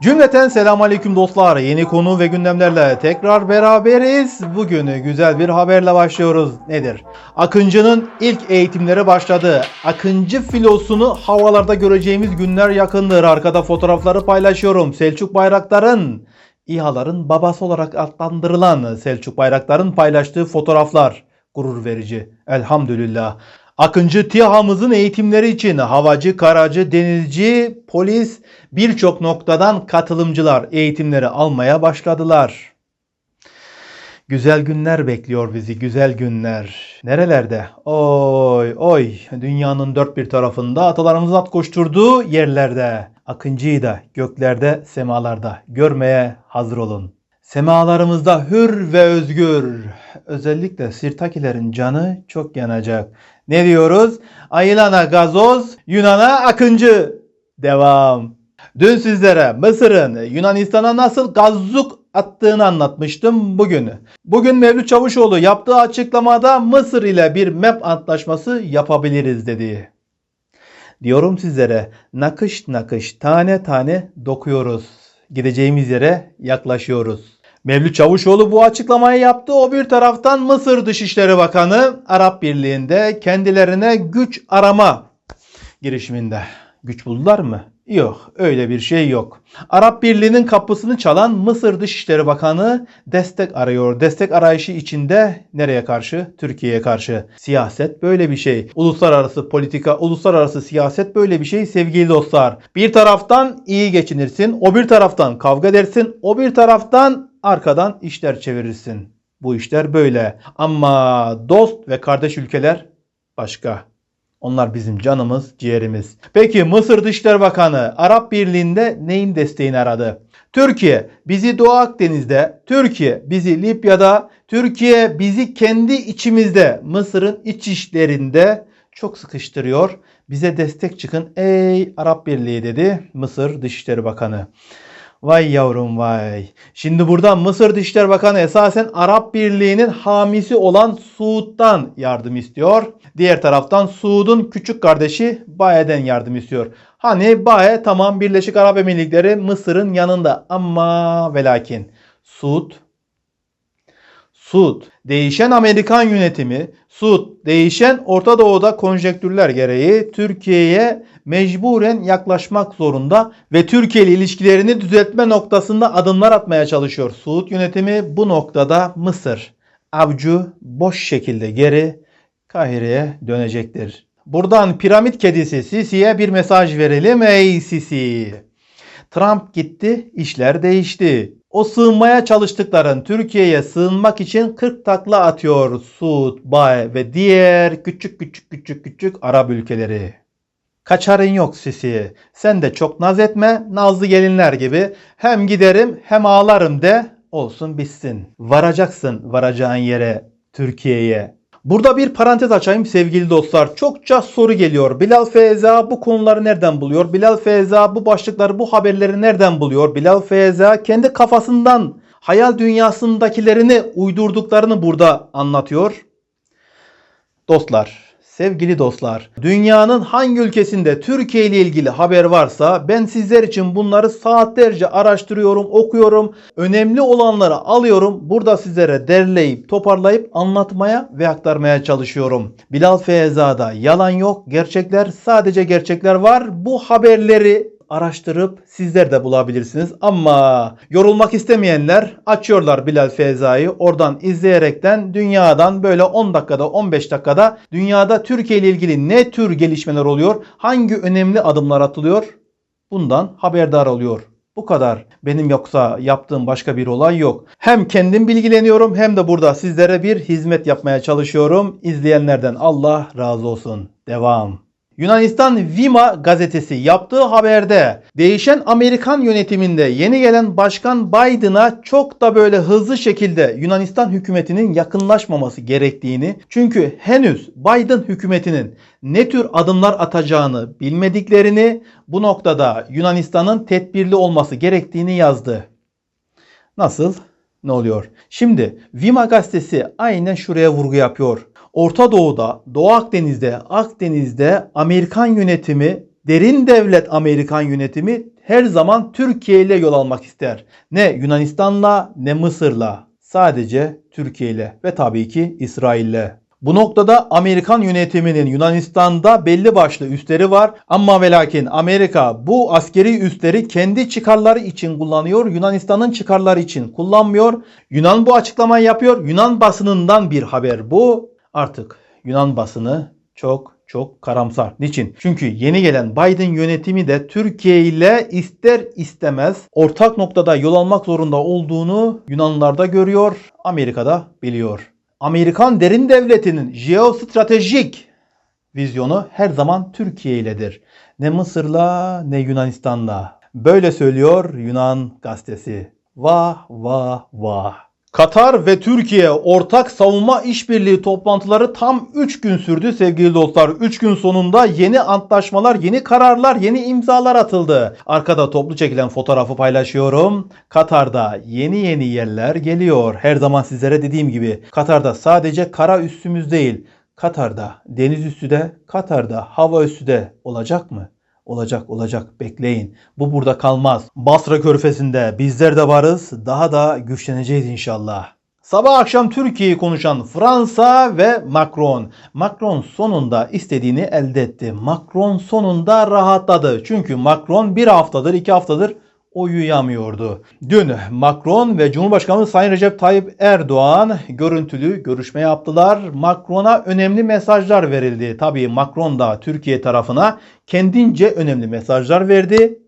Cümleten selamun aleyküm dostlar. Yeni konu ve gündemlerle tekrar beraberiz. Bugünü güzel bir haberle başlıyoruz. Nedir? Akıncı'nın ilk eğitimleri başladı. Akıncı filosunu havalarda göreceğimiz günler yakındır. Arkada fotoğrafları paylaşıyorum. Selçuk Bayraktar'ın İHA'ların babası olarak adlandırılan Selçuk Bayraktar'ın paylaştığı fotoğraflar gurur verici. Elhamdülillah. Akıncı TİHA'mızın eğitimleri için havacı, karacı, denizci, polis birçok noktadan katılımcılar eğitimleri almaya başladılar. Güzel günler bekliyor bizi, güzel günler. Nerelerde? Oy oy, dünyanın dört bir tarafında atalarımızın at koşturduğu yerlerde. Akıncıyı da göklerde, semalarda görmeye hazır olun. Semalarımızda hür ve özgür. Özellikle Sirtakilerin canı çok yanacak. Ne diyoruz? Ayılana gazoz, Yunan'a akıncı. Devam. Dün sizlere Mısır'ın Yunanistan'a nasıl gazluk attığını anlatmıştım bugün. Bugün Mevlüt Çavuşoğlu yaptığı açıklamada Mısır ile bir MEP antlaşması yapabiliriz dedi. Diyorum sizlere nakış nakış tane tane dokuyoruz. Gideceğimiz yere yaklaşıyoruz. Mevlüt Çavuşoğlu bu açıklamayı yaptı. O bir taraftan Mısır Dışişleri Bakanı Arap Birliği'nde kendilerine güç arama girişiminde. Güç buldular mı? Yok, öyle bir şey yok. Arap Birliği'nin kapısını çalan Mısır Dışişleri Bakanı destek arıyor. Destek arayışı içinde nereye karşı? Türkiye'ye karşı. Siyaset böyle bir şey. Uluslararası politika, uluslararası siyaset böyle bir şey sevgili dostlar. Bir taraftan iyi geçinirsin, o bir taraftan kavga edersin, o bir taraftan arkadan işler çevirirsin. Bu işler böyle. Ama dost ve kardeş ülkeler başka. Onlar bizim canımız, ciğerimiz. Peki Mısır Dışişleri Bakanı Arap Birliği'nde neyin desteğini aradı? Türkiye bizi Doğu Akdeniz'de, Türkiye bizi Libya'da, Türkiye bizi kendi içimizde, Mısır'ın iç işlerinde çok sıkıştırıyor. Bize destek çıkın ey Arap Birliği dedi Mısır Dışişleri Bakanı. Vay yavrum vay. Şimdi burada Mısır Dışişleri Bakanı esasen Arap Birliği'nin hamisi olan Suud'dan yardım istiyor. Diğer taraftan Suud'un küçük kardeşi Bae'den yardım istiyor. Hani Bae tamam Birleşik Arap Emirlikleri Mısır'ın yanında ama ve lakin Suud Suud, değişen Amerikan yönetimi, Suud, değişen Orta Doğu'da konjektürler gereği Türkiye'ye mecburen yaklaşmak zorunda ve Türkiye ile ilişkilerini düzeltme noktasında adımlar atmaya çalışıyor. Suud yönetimi bu noktada Mısır, avcu boş şekilde geri Kahire'ye dönecektir. Buradan piramit kedisi Sisi'ye bir mesaj verelim ey Sisi. Trump gitti, işler değişti. O sığınmaya çalıştıkların Türkiye'ye sığınmak için 40 takla atıyor Suud, Bay ve diğer küçük küçük küçük küçük Arap ülkeleri. Kaçarın yok Sisi. Sen de çok naz etme, nazlı gelinler gibi. Hem giderim hem ağlarım de olsun bitsin. Varacaksın varacağın yere Türkiye'ye. Burada bir parantez açayım sevgili dostlar. Çokça soru geliyor. Bilal Feyza bu konuları nereden buluyor? Bilal Feyza bu başlıkları, bu haberleri nereden buluyor? Bilal Feyza kendi kafasından hayal dünyasındakilerini uydurduklarını burada anlatıyor. Dostlar, sevgili dostlar, dünyanın hangi ülkesinde Türkiye ile ilgili haber varsa ben sizler için bunları saatlerce araştırıyorum, okuyorum. Önemli olanları alıyorum. Burada sizlere derleyip, toparlayıp anlatmaya ve aktarmaya çalışıyorum. Bilal Feyza'da yalan yok, gerçekler sadece gerçekler var. Bu haberleri araştırıp sizler de bulabilirsiniz. Ama yorulmak istemeyenler açıyorlar Bilal Feyza'yı. Oradan izleyerekten dünyadan böyle 10 dakikada 15 dakikada dünyada Türkiye ile ilgili ne tür gelişmeler oluyor? Hangi önemli adımlar atılıyor? Bundan haberdar oluyor. Bu kadar. Benim yoksa yaptığım başka bir olay yok. Hem kendim bilgileniyorum hem de burada sizlere bir hizmet yapmaya çalışıyorum. İzleyenlerden Allah razı olsun. Devam. Yunanistan Vima gazetesi yaptığı haberde değişen Amerikan yönetiminde yeni gelen Başkan Biden'a çok da böyle hızlı şekilde Yunanistan hükümetinin yakınlaşmaması gerektiğini çünkü henüz Biden hükümetinin ne tür adımlar atacağını bilmediklerini bu noktada Yunanistan'ın tedbirli olması gerektiğini yazdı. Nasıl? Ne oluyor? Şimdi Vima gazetesi aynen şuraya vurgu yapıyor. Orta Doğu'da, Doğu Akdeniz'de, Akdeniz'de Amerikan yönetimi, derin devlet Amerikan yönetimi her zaman Türkiye ile yol almak ister. Ne Yunanistan'la ne Mısır'la. Sadece Türkiye ile ve tabii ki İsrail'le. Bu noktada Amerikan yönetiminin Yunanistan'da belli başlı üsleri var ama ve lakin Amerika bu askeri üsleri kendi çıkarları için kullanıyor. Yunanistan'ın çıkarları için kullanmıyor. Yunan bu açıklamayı yapıyor. Yunan basınından bir haber bu. Artık Yunan basını çok çok karamsar. Niçin? Çünkü yeni gelen Biden yönetimi de Türkiye ile ister istemez ortak noktada yol almak zorunda olduğunu Yunanlılar da görüyor, Amerika'da biliyor. Amerikan derin devletinin jeostratejik vizyonu her zaman Türkiye iledir. Ne Mısır'la ne Yunanistan'la. Böyle söylüyor Yunan gazetesi. Vah vah vah. Katar ve Türkiye ortak savunma işbirliği toplantıları tam 3 gün sürdü sevgili dostlar. 3 gün sonunda yeni antlaşmalar, yeni kararlar, yeni imzalar atıldı. Arkada toplu çekilen fotoğrafı paylaşıyorum. Katar'da yeni yeni yerler geliyor. Her zaman sizlere dediğim gibi Katar'da sadece kara üssümüz değil. Katar'da deniz üssü de, Katar'da hava üssü de olacak mı? Olacak olacak bekleyin. Bu burada kalmaz. Basra körfezinde bizler de varız. Daha da güçleneceğiz inşallah. Sabah akşam Türkiye'yi konuşan Fransa ve Macron. Macron sonunda istediğini elde etti. Macron sonunda rahatladı. Çünkü Macron bir haftadır iki haftadır uyuyamıyordu. Dün Macron ve Cumhurbaşkanı Sayın Recep Tayyip Erdoğan görüntülü görüşme yaptılar. Macron'a önemli mesajlar verildi. Tabii Macron da Türkiye tarafına kendince önemli mesajlar verdi.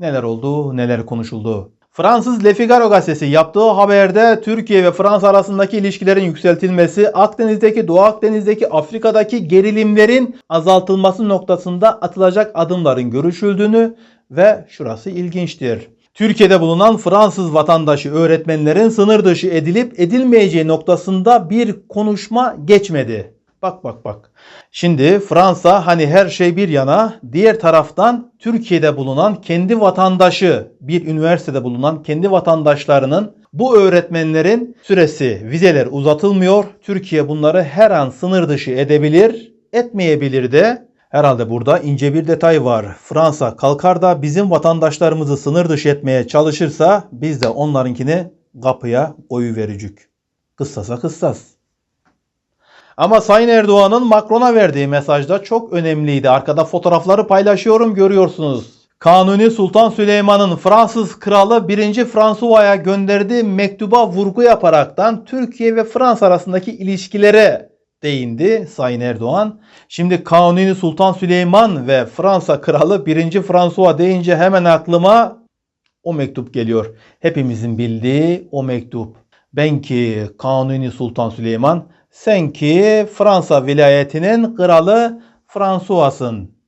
Neler oldu, neler konuşuldu. Fransız Le Figaro gazetesi yaptığı haberde Türkiye ve Fransa arasındaki ilişkilerin yükseltilmesi, Akdeniz'deki, Doğu Akdeniz'deki, Afrika'daki gerilimlerin azaltılması noktasında atılacak adımların görüşüldüğünü ve şurası ilginçtir. Türkiye'de bulunan Fransız vatandaşı öğretmenlerin sınır dışı edilip edilmeyeceği noktasında bir konuşma geçmedi. Bak bak bak. Şimdi Fransa hani her şey bir yana diğer taraftan Türkiye'de bulunan kendi vatandaşı bir üniversitede bulunan kendi vatandaşlarının bu öğretmenlerin süresi vizeler uzatılmıyor. Türkiye bunları her an sınır dışı edebilir etmeyebilir de Herhalde burada ince bir detay var. Fransa kalkar da bizim vatandaşlarımızı sınır dışı etmeye çalışırsa biz de onlarınkini kapıya koyu vericük. Kıssasa kıssas. Ama Sayın Erdoğan'ın Macron'a verdiği mesajda çok önemliydi. Arkada fotoğrafları paylaşıyorum görüyorsunuz. Kanuni Sultan Süleyman'ın Fransız kralı 1. François'a gönderdiği mektuba vurgu yaparaktan Türkiye ve Fransa arasındaki ilişkilere değindi Sayın Erdoğan. Şimdi Kanuni Sultan Süleyman ve Fransa Kralı 1. François deyince hemen aklıma o mektup geliyor. Hepimizin bildiği o mektup. Ben ki Kanuni Sultan Süleyman, sen ki Fransa vilayetinin kralı François'ın.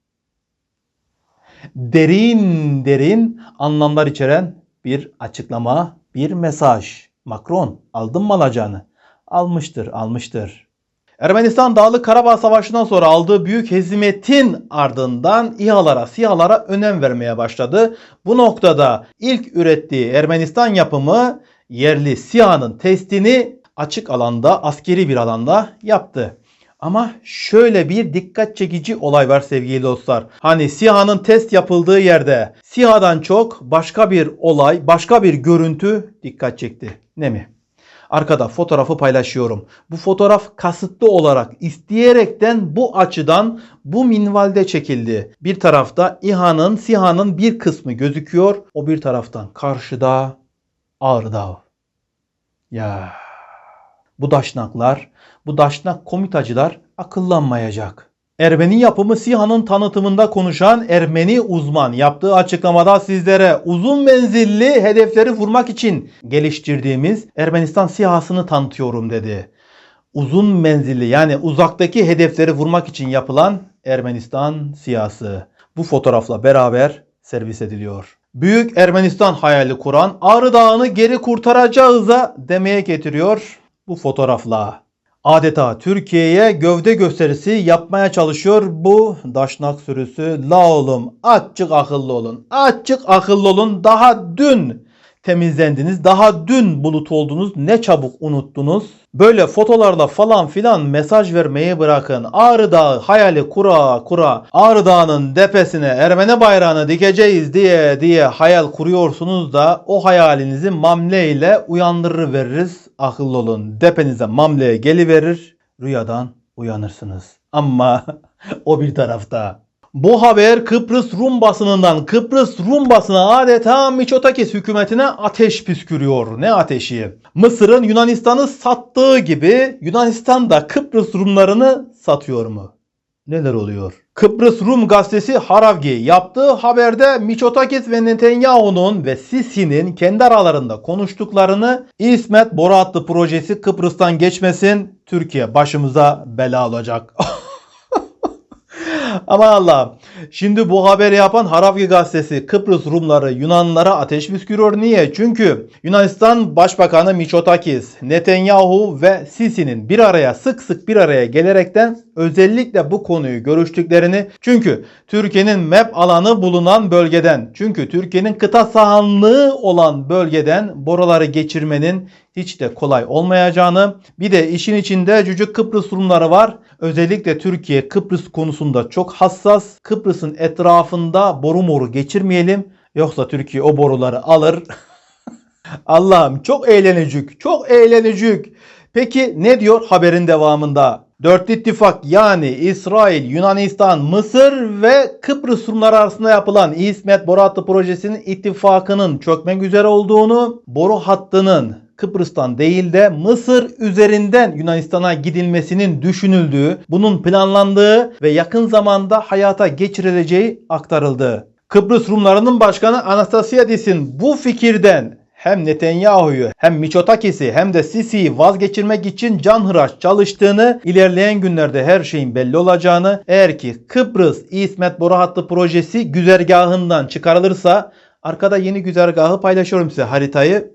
Derin derin anlamlar içeren bir açıklama, bir mesaj. Macron aldın mı alacağını? Almıştır, almıştır. Ermenistan Dağlık Karabağ Savaşı'ndan sonra aldığı büyük hezimetin ardından İHA'lara, SİHA'lara önem vermeye başladı. Bu noktada ilk ürettiği Ermenistan yapımı yerli SİHA'nın testini açık alanda, askeri bir alanda yaptı. Ama şöyle bir dikkat çekici olay var sevgili dostlar. Hani SİHA'nın test yapıldığı yerde SİHA'dan çok başka bir olay, başka bir görüntü dikkat çekti. Ne mi? Arkada fotoğrafı paylaşıyorum. Bu fotoğraf kasıtlı olarak isteyerekten bu açıdan bu minvalde çekildi. Bir tarafta İHA'nın, SİHA'nın bir kısmı gözüküyor. O bir taraftan karşıda Ağrı Dağı. Ya bu daşnaklar, bu daşnak komitacılar akıllanmayacak. Ermeni yapımı SİHA'nın tanıtımında konuşan Ermeni uzman yaptığı açıklamada sizlere uzun menzilli hedefleri vurmak için geliştirdiğimiz Ermenistan SİHA'sını tanıtıyorum dedi. Uzun menzilli yani uzaktaki hedefleri vurmak için yapılan Ermenistan SİHA'sı. Bu fotoğrafla beraber servis ediliyor. Büyük Ermenistan hayali kuran Ağrı Dağı'nı geri kurtaracağıza demeye getiriyor bu fotoğrafla adeta Türkiye'ye gövde gösterisi yapmaya çalışıyor bu daşnak sürüsü. La oğlum açık akıllı olun. Açık akıllı olun. Daha dün temizlendiniz. Daha dün bulut oldunuz. Ne çabuk unuttunuz. Böyle fotolarla falan filan mesaj vermeyi bırakın. Ağrı Dağı hayali kura kura. Ağrı Dağı'nın depesine Ermeni bayrağını dikeceğiz diye diye hayal kuruyorsunuz da o hayalinizi mamle ile uyandırır veririz. Akıllı olun. Depenize mamleye geliverir. Rüyadan uyanırsınız. Ama o bir tarafta. Bu haber Kıbrıs Rum basınından Kıbrıs Rum basını adeta Miçotakis hükümetine ateş püskürüyor. Ne ateşi? Mısır'ın Yunanistan'ı sattığı gibi Yunanistan da Kıbrıs Rumlarını satıyor mu? Neler oluyor? Kıbrıs Rum gazetesi Haravgi yaptığı haberde Miçotakis ve Netanyahu'nun ve Sisi'nin kendi aralarında konuştuklarını İsmet Boru adlı projesi Kıbrıs'tan geçmesin Türkiye başımıza bela olacak. Aman Allah'ım. Şimdi bu haberi yapan Haravgi gazetesi Kıbrıs Rumları Yunanlara ateş püskürüyor. Niye? Çünkü Yunanistan Başbakanı Mitsotakis, Netanyahu ve Sisi'nin bir araya sık sık bir araya gelerekten özellikle bu konuyu görüştüklerini çünkü Türkiye'nin MEP alanı bulunan bölgeden çünkü Türkiye'nin kıta sahanlığı olan bölgeden boruları geçirmenin hiç de kolay olmayacağını bir de işin içinde cücük Kıbrıs Rumları var. Özellikle Türkiye Kıbrıs konusunda çok hassas. Kıbrıs'ın etrafında boru moru geçirmeyelim. Yoksa Türkiye o boruları alır. Allah'ım çok eğlenecek. Çok eğlenecek. Peki ne diyor haberin devamında? Dört ittifak yani İsrail, Yunanistan, Mısır ve Kıbrıs Rumları arasında yapılan İsmet Boru Hattı projesinin ittifakının çökmek üzere olduğunu, boru hattının Kıbrıs'tan değil de Mısır üzerinden Yunanistan'a gidilmesinin düşünüldüğü, bunun planlandığı ve yakın zamanda hayata geçirileceği aktarıldı. Kıbrıs Rumlarının başkanı Anastasiadis'in bu fikirden hem Netanyahu'yu hem Miçotakis'i hem de Sisi'yi vazgeçirmek için canhıraş çalıştığını, ilerleyen günlerde her şeyin belli olacağını, eğer ki Kıbrıs İsmet Boru Hattı projesi güzergahından çıkarılırsa, arkada yeni güzergahı paylaşıyorum size haritayı.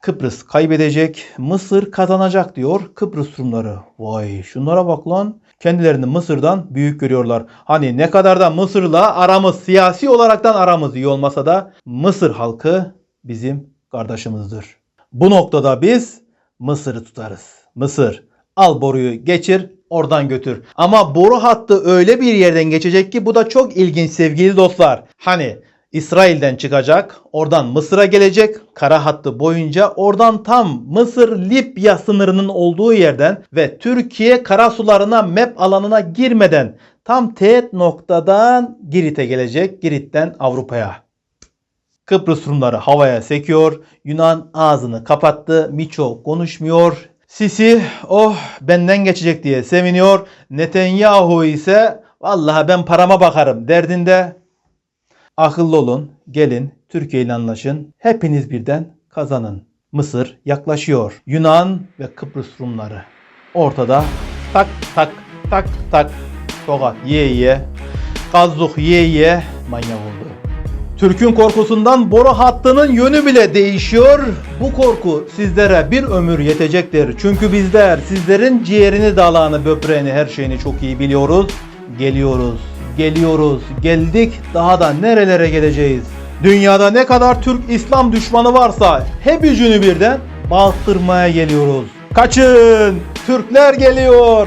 Kıbrıs kaybedecek, Mısır kazanacak diyor Kıbrıs Rumları. Vay şunlara bak lan. Kendilerini Mısır'dan büyük görüyorlar. Hani ne kadar da Mısır'la aramız siyasi olaraktan aramız iyi olmasa da Mısır halkı bizim kardeşimizdir. Bu noktada biz Mısır'ı tutarız. Mısır al boruyu geçir oradan götür. Ama boru hattı öyle bir yerden geçecek ki bu da çok ilginç sevgili dostlar. Hani İsrail'den çıkacak, oradan Mısır'a gelecek, kara hattı boyunca oradan tam Mısır-Libya sınırının olduğu yerden ve Türkiye karasularına MEP alanına girmeden tam teğet noktadan Girit'e gelecek, Girit'ten Avrupa'ya. Kıbrıs Rumları havaya sekiyor, Yunan ağzını kapattı, Miço konuşmuyor, Sisi oh benden geçecek diye seviniyor, Netanyahu ise vallahi ben parama bakarım derdinde Akıllı olun, gelin, Türkiye ile anlaşın, hepiniz birden kazanın. Mısır yaklaşıyor. Yunan ve Kıbrıs Rumları. Ortada tak tak tak tak tokat ye ye, gazluk ye ye manyak oldu. Türk'ün korkusundan boru hattının yönü bile değişiyor. Bu korku sizlere bir ömür yetecektir. Çünkü bizler sizlerin ciğerini, dalağını, böbreğini, her şeyini çok iyi biliyoruz. Geliyoruz geliyoruz. Geldik daha da nerelere geleceğiz? Dünyada ne kadar Türk İslam düşmanı varsa hep yüzünü birden bastırmaya geliyoruz. Kaçın! Türkler geliyor!